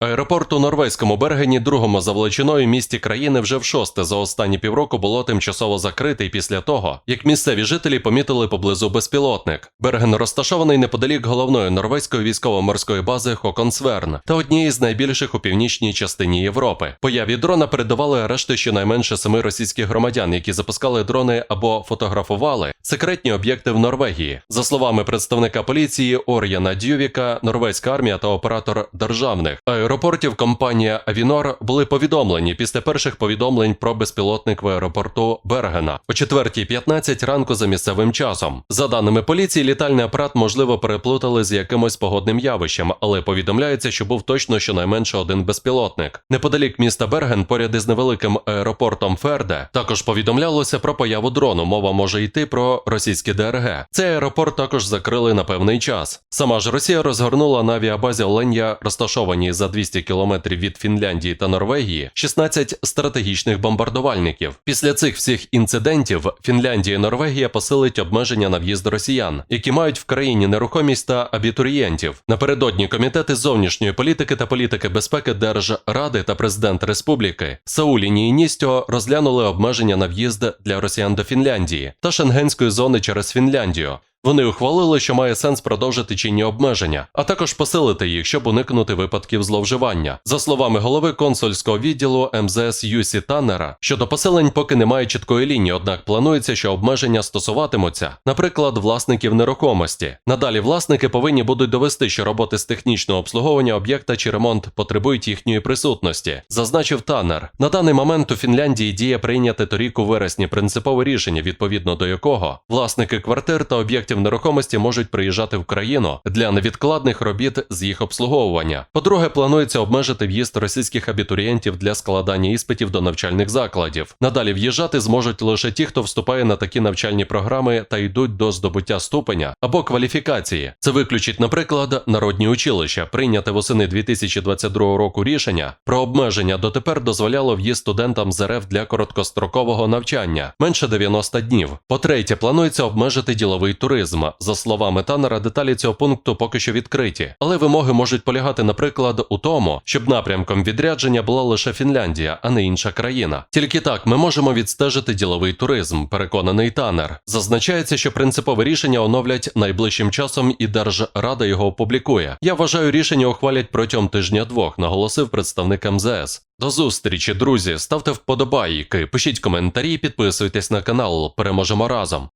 Аеропорт у норвезькому Бергені, другому за величиною місті країни, вже в шосте за останні півроку було тимчасово закритий після того, як місцеві жителі помітили поблизу безпілотник. Берген розташований неподалік головної норвезької військово-морської бази Хоконсверн та однієї з найбільших у північній частині Європи. Появі дрона передавали арешти щонайменше семи російських громадян, які запускали дрони або фотографували секретні об'єкти в Норвегії. За словами представника поліції Ор'яна Дювіка, норвезька армія та оператор державних аеропортів компанія Авінор були повідомлені після перших повідомлень про безпілотник в аеропорту Бергена о 4.15 ранку за місцевим часом. За даними поліції, літальний апарат можливо переплутали з якимось погодним явищем, але повідомляється, що був точно щонайменше один безпілотник. Неподалік міста Берген, поряд із невеликим аеропортом Ферде, також повідомлялося про появу дрону. Мова може йти про російське ДРГ. Цей аеропорт також закрили на певний час. Сама ж Росія розгорнула на авіабазі Оленя, розташованій за 200 кілометрів від Фінляндії та Норвегії, 16 стратегічних бомбардувальників. Pісля цих всіх інцидентів Фінляндія і Норвегія посилить обмеження на в'їзд росіян, які мають в країні нерухомість та абітурієнтів. Напередодні комітети зовнішньої політики та політики безпеки Держради та президент Республіки Сауліні і розглянули обмеження на в'їзд для росіян до Фінляндії та шенгенської зони через Фінляндію. Вони ухвалили, що має сенс продовжити чинні обмеження, а також посилити їх, щоб уникнути випадків зловживання. За словами голови консульського відділу МЗС Юсі Таннера, щодо поселень поки немає чіткої лінії, однак планується, що обмеження стосуватимуться, наприклад, власників нерухомості. Надалі власники повинні будуть довести, що роботи з технічного обслуговування об'єкта чи ремонт потребують їхньої присутності, зазначив Таннер. На даний момент у Фінляндії діє прийняте торік у вересні принципове рішення, відповідно до якого власники квартир та об'єктів нерухомості можуть приїжджати в країну для невідкладних робіт з їх обслуговування. По-друге, планується обмежити в'їзд російських абітурієнтів для складання іспитів до навчальних закладів. Надалі в'їжджати зможуть лише ті, хто вступає на такі навчальні програми та йдуть до здобуття ступеня або кваліфікації. Це виключить, наприклад, народні училища. Прийняте восени 2022 року рішення про обмеження дотепер дозволяло в'їзд студентам з РФ для короткострокового навчання менше 90 днів. По-третє, планується обмежити діловий туризм. За словами Таннера, деталі цього пункту поки що відкриті, але вимоги можуть полягати, наприклад, у тому, щоб напрямком відрядження була лише Фінляндія, а не інша країна. Тільки так ми можемо відстежити діловий туризм, переконаний Таннер. Зазначається, що принципове рішення оновлять найближчим часом, і Держрада його опублікує. Я вважаю, рішення ухвалять протягом тижня-двох, наголосив представник МЗС. До зустрічі, друзі. Ставте вподобайки, пишіть коментарі, підписуйтесь на канал. Переможемо разом.